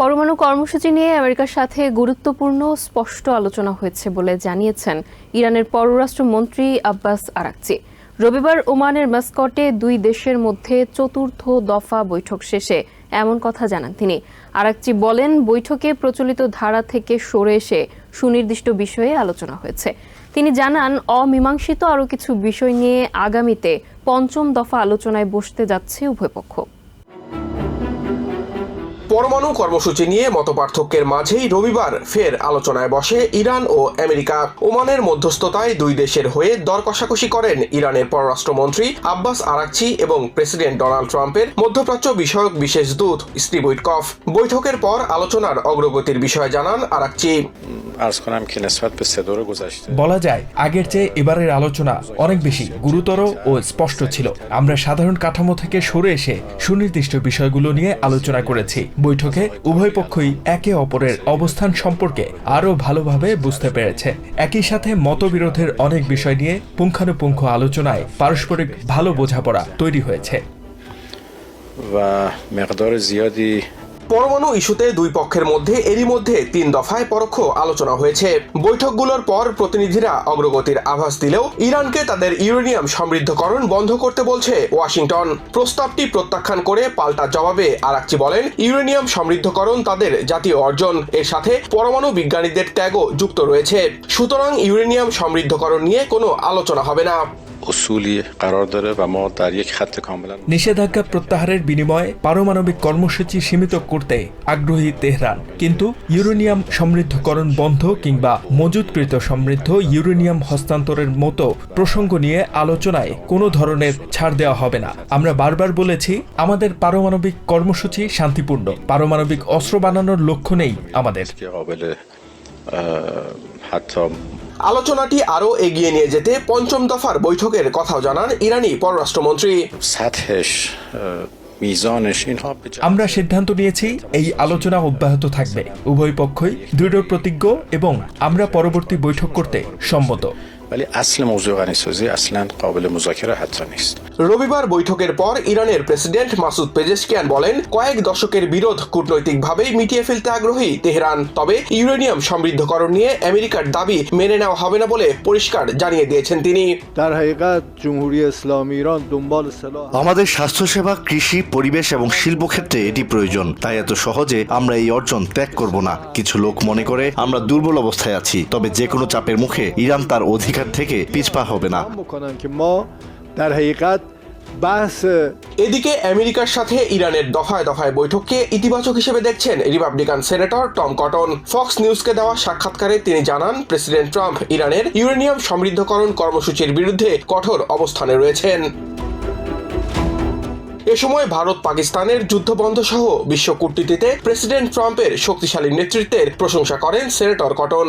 পরমাণু কর্মসূচি নিয়ে আমেরিকার সাথে গুরুত্বপূর্ণ স্পষ্ট আলোচনা হয়েছে বলে জানিয়েছেন ইরানের পররাষ্ট্রমন্ত্রী আব্বাস আরাকচি। রবিবার ওমানের মাস্কটে দুই দেশের মধ্যে চতুর্থ দফা বৈঠক শেষে এমন কথা জানান তিনি। আরাকচি বলেন, বৈঠকে প্রচলিত ধারা থেকে সরে এসে সুনির্দিষ্ট বিষয়ে আলোচনা হয়েছে। তিনি জানান, অমীমাংসিত আরও কিছু বিষয় নিয়ে আগামীতে পঞ্চম দফা আলোচনায় বসতে যাচ্ছে উভয় পক্ষ। পরমাণু কর্মসূচি নিয়ে মতপার্থক্যের মাঝেই রবিবার ফের আলোচনায় বসে ইরান ও আমেরিকা। ওমানের মধ্যস্থতায় দুই দেশের হয়ে দর কষাকষি করেন ইরানের পররাষ্ট্রমন্ত্রী আব্বাস আরাকচি এবং প্রেসিডেন্ট ডোনাল্ড ট্রাম্পের মধ্যপ্রাচ্য বিষয়ক বিশেষ দূত স্টিবুইট কফ। বৈঠকের পর আলোচনার অগ্রগতির বিষয়ে জানান আরাকচি। বলা যায়, আগের চেয়ে এবারের আলোচনা অনেক বেশি গুরুতর ও স্পষ্ট ছিল। আমরা সাধারণ কাঠামো থেকে সরে এসে সুনির্দিষ্ট বিষয়গুলো নিয়ে আলোচনা করেছি। বৈঠকে উভয় পক্ষই একে অপরের অবস্থান সম্পর্কে আরও ভালোভাবে বুঝতে পেরেছে। একই সাথে মতবিরোধের অনেক বিষয় নিয়ে পুঙ্খানুপুঙ্খ আলোচনায় পারস্পরিক ভালো বোঝাপড়া তৈরি হয়েছে। পরমাণু ইস্যুতে দুই পক্ষের মধ্যে, এরই মধ্যে তিন দফায় পরোক্ষ আলোচনা হয়েছে। বৈঠকগুলোর পর প্রতিনিধিরা অগ্রগতির আভাস দিলেও ইরানকে তাদের ইউরেনিয়াম সমৃদ্ধকরণ বন্ধ করতে বলছে ওয়াশিংটন। প্রস্তাবটি প্রত্যাখ্যান করে পাল্টা জবাবে আরাকচি বলেন, ইউরেনিয়াম সমৃদ্ধকরণ তাদের জাতীয় অর্জন। এর সাথে পরমাণু বিজ্ঞানীদের ত্যাগও যুক্ত রয়েছে। সুতরাং ইউরেনিয়াম সমৃদ্ধকরণ নিয়ে কোনো আলোচনা হবে না। اصولی قرار داره و ما در یک خط کاملا নিষেধাজ্ঞা প্রত্যাহারের বিনিময়ে পারমাণবিক কর্মসূচি সীমিত করতে আগ্রহী তেহরান কিন্তু ইউরেনিয়াম সমৃদ্ধকরণ বন্ধ কিংবা মজুতকৃত সমৃদ্ধ ইউরেনিয়াম হস্তান্তরের মতো প্রসঙ্গ নিয়ে আলোচনায় কোনো ধরনের ছাড় দেওয়া হবে না আমরা বারবার বলেছি আমাদের পারমাণবিক কর্মসূচি শান্তিপূর্ণ পারমাণবিক অস্ত্র বানানোর লক্ষ্য নেই আমাদের که قابل اه، حتی আলোচনাটি আরও এগিয়ে নিয়ে যেতে পঞ্চম দফার বৈঠকের কথাও জানান ইরানি পররাষ্ট্রমন্ত্রী। আমরা সিদ্ধান্ত নিয়েছি এই আলোচনা অব্যাহত থাকবে। উভয় পক্ষই দৃঢ় প্রতিজ্ঞ এবং আমরা পরবর্তী বৈঠক করতে সম্মত। ولی اصل موضوع غنیسازی اصلا قابل مذاکره حتی نیست রবিবার বৈঠকের পর ইরানের প্রেসিডেন্ট মাসুদ পেজেশকিয়ান বলেন কয়েক দশকের বিরোধ কূটনৈতিকভাবেই মিটিয়ে ফেলতে আগ্রহী তেহরান তবে ইউরেনিয়াম সমৃদ্ধকরণ নিয়ে আমেরিকার দাবি মেনে নেওয়া হবে না বলে পরিষ্কার জানিয়ে দিয়েছেন তিনি در حقیقت جمهوری اسلامی ایران دنبال سلاح আমাদের স্বাস্থ্যসেবা কৃষি পরিবেশ এবং শিল্প ক্ষেত্রে এটি প্রয়োজন তাই এত সহজে আমরা এই অর্জন ত্যাগ করব না কিছু লোক মনে করে আমরা দুর্বল অবস্থায় আছি তবে যে কোনো চাপের মুখে ইরান তার অধিকার থেকে পিছপা হবে না। এদিকে আমেরিকার সাথে ইরানের দফায় দফায় বৈঠককে ইতিবাচক হিসেবে দেখছেন Republican senator Tom Cotton. Fox নিউজকে দেওয়া সাক্ষাৎকারে তিনি জানান, প্রেসিডেন্ট ট্রাম্প ইরানের ইউরেনিয়াম সমৃদ্ধকরণ কর্মসূচির বিরুদ্ধে কঠোর অবস্থানে রয়েছেন। এ সময় ভারত, পাকিস্তানের যুদ্ধবন্ধ সহ বিশ্ব কূটনীতিতে প্রেসিডেন্ট ট্রাম্পের শক্তিশালী নেতৃত্বের প্রশংসা করেন senator Cotton.